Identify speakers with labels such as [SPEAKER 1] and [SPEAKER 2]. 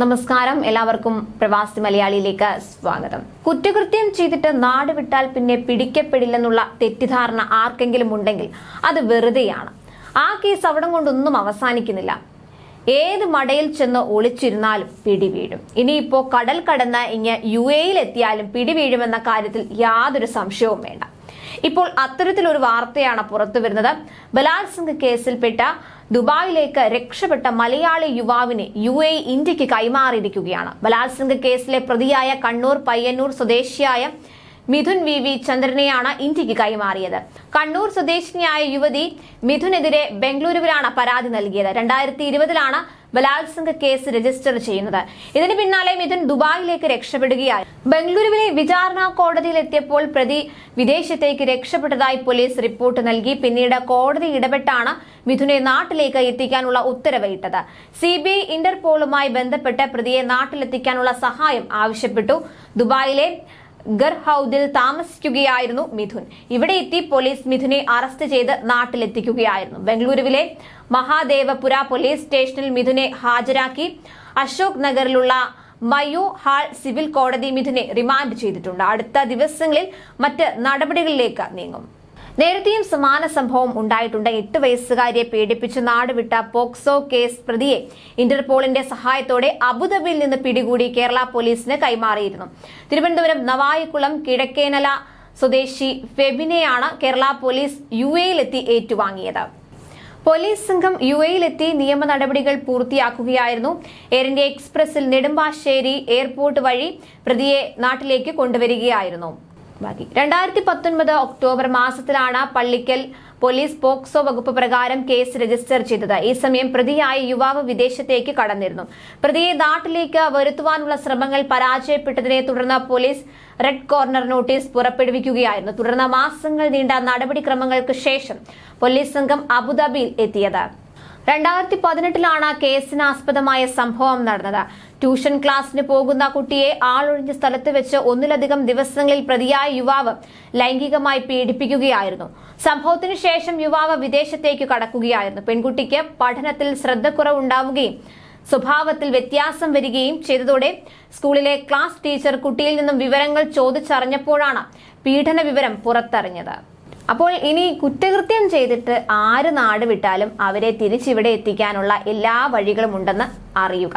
[SPEAKER 1] നമസ്കാരം. എല്ലാവർക്കും പ്രവാസി മലയാളിയിലേക്ക് സ്വാഗതം. കുറ്റകൃത്യം ചെയ്തിട്ട് നാട് വിട്ടാൽ പിന്നെ പിടിക്കപ്പെടില്ലെന്നുള്ള തെറ്റിദ്ധാരണ ആർക്കെങ്കിലും ഉണ്ടെങ്കിൽ അത് വെറുതെയാണ്. ആ കേസ് അവിടം കൊണ്ടൊന്നും അവസാനിക്കുന്നില്ല. ഏത് മടയിൽ ചെന്ന് ഒളിച്ചിരുന്നാലും പിടിവീഴും. ഇനിയിപ്പോ കടൽ കടന്ന് ഇങ്ങ് യു എയിൽ എത്തിയാലും പിടി പിടിവീഴുമെന്ന കാര്യത്തിൽ യാതൊരു സംശയവും വേണ്ട. ഇപ്പോൾ അത്തരത്തിലൊരു വാർത്തയാണ് പുറത്തു വരുന്നത് ബലാത്സംഗ കേസിൽപ്പെട്ട ദുബായിലേക്ക് രക്ഷപ്പെട്ട മലയാളി യുവാവിനെ യു എ ഇന്ത്യയ്ക്ക് കൈമാറിയിരിക്കുകയാണ്. ബലാത്സംഗ കേസിലെ പ്രതിയായ കണ്ണൂർ പയ്യന്നൂർ സ്വദേശിയായ മിഥുൻ വി വി ചന്ദ്രനെയാണ് ഇന്ത്യയ്ക്ക് കൈമാറിയത്. കണ്ണൂർ സ്വദേശിനിയായ യുവതി മിഥുനെതിരെ ബംഗളൂരുവിലാണ് പരാതി നൽകിയത്. രണ്ടായിരത്തി ഇരുപതിലാണ് ബലാത്സംഗ കേസ് രജിസ്റ്റർ ചെയ്യുന്നത്. ഇതിന് പിന്നാലെ മിഥുൻ ദുബായിലേക്ക് രക്ഷപ്പെടുകയായി. ബംഗളൂരുവിലെ വിചാരണ കോടതിയിലെത്തിയപ്പോൾ പ്രതി വിദേശത്തേക്ക് രക്ഷപ്പെട്ടതായി പോലീസ് റിപ്പോർട്ട് നൽകി. പിന്നീട് കോടതി ഇടപെട്ടാണ് മിഥുനെ നാട്ടിലേക്ക് എത്തിക്കാനുള്ള ഉത്തരവ് ഇട്ടത് സി ബി ഐ ഇന്റർപോളുമായി ബന്ധപ്പെട്ട് പ്രതിയെ നാട്ടിലെത്തിക്കാനുള്ള സഹായം ആവശ്യപ്പെട്ടു. ദുബായിലെ ഗർഹൌദിൽ താമസിക്കുകയായിരുന്നു മിഥുൻ. ഇവിടെ എത്തി പോലീസ് മിഥുനെ അറസ്റ്റ് ചെയ്ത് നാട്ടിലെത്തിക്കുകയായിരുന്നു. ബംഗളൂരുവിലെ മഹാദേവപുര പോലീസ് സ്റ്റേഷനിൽ മിഥുനെ ഹാജരാക്കി അശോക് നഗറിലുള്ള മയു ഹാൾ സിവിൽ കോടതി മിഥുനെ റിമാൻഡ് ചെയ്തിട്ടുണ്ട്. അടുത്ത ദിവസങ്ങളിൽ മറ്റ് നടപടികളിലേക്ക് നീങ്ങും. നേരത്തെയും സമാന സംഭവം ഉണ്ടായിട്ടുണ്ട്. എട്ട് വയസ്സുകാരിയെ പീഡിപ്പിച്ച് നാടുവിട്ട പോക്സോ കേസ് പ്രതിയെ ഇന്റർപോളിന്റെ സഹായത്തോടെ അബുദാബിയിൽ നിന്ന് പിടികൂടി കേരള പോലീസിന് കൈമാറിയിരുന്നു. തിരുവനന്തപുരം നവായിക്കുളം കിഴക്കേനല സ്വദേശി ഫെബിനെയാണ് കേരള പോലീസ് യു എയിലെത്തി ഏറ്റുവാങ്ങിയത്. പോലീസ് സംഘം യു എയിലെത്തി നിയമ നടപടികൾ പൂർത്തിയാക്കുകയായിരുന്നു. എയർ ഇന്ത്യ എക്സ്പ്രസിൽ നെടുമ്പാശ്ശേരി എയർപോർട്ട് വഴി പ്രതിയെ നാട്ടിലേക്ക് കൊണ്ടുവരികയായിരുന്നു. ബാക്കി. രണ്ടായിരത്തി പത്തൊൻപത് ഒക്ടോബർ മാസത്തിലാണ് പള്ളിക്കൽ പോലീസ് പോക്സോ വകുപ്പ് പ്രകാരം കേസ് രജിസ്റ്റർ ചെയ്തത്. ഈ സമയം പ്രതിയായ യുവാവ് വിദേശത്തേക്ക് കടന്നിരുന്നു. പ്രതിയെ നാട്ടിലേക്ക് വരുത്തുവാനുള്ള ശ്രമങ്ങൾ പരാജയപ്പെട്ടതിനെ തുടർന്ന് പോലീസ് റെഡ് കോർണർ നോട്ടീസ് പുറപ്പെടുവിക്കുകയായിരുന്നു. തുടർന്ന് മാസങ്ങൾ നീണ്ട നടപടിക്രമങ്ങൾക്ക് ശേഷം പോലീസ് സംഘം അബുദാബിയിൽ എത്തിയത്. രണ്ടായിരത്തി പതിനെട്ടിലാണ് കേസിനാസ്പദമായ സംഭവം നടന്നത്. ട്യൂഷൻ ക്ലാസ്സിന് പോകുന്ന കുട്ടിയെ ആളൊഴിഞ്ഞ സ്ഥലത്ത് വെച്ച് ഒന്നിലധികം ദിവസങ്ങളിൽ പ്രതിയായ യുവാവ് ലൈംഗികമായി പീഡിപ്പിക്കുകയായിരുന്നു. സംഭവത്തിന് ശേഷം യുവാവ് വിദേശത്തേക്ക് കടക്കുകയായിരുന്നു. പെൺകുട്ടിക്ക് പഠനത്തിൽ ശ്രദ്ധക്കുറവുണ്ടാവുകയും സ്വഭാവത്തിൽ വ്യത്യാസം വരികയും ചെയ്തതോടെ സ്കൂളിലെ ക്ലാസ് ടീച്ചർ കുട്ടിയിൽ നിന്നും വിവരങ്ങൾ ചോദിച്ചറിഞ്ഞപ്പോഴാണ് പീഡന വിവരം പുറത്തറിഞ്ഞത്. അപ്പോൾ ഇനി കുറ്റകൃത്യം ചെയ്തിട്ട് ആര് നാട് വിട്ടാലും അവരെ തിരിച്ചിവിടെ എത്തിക്കാനുള്ള എല്ലാ വഴികളും ഉണ്ടെന്ന് അറിയുക.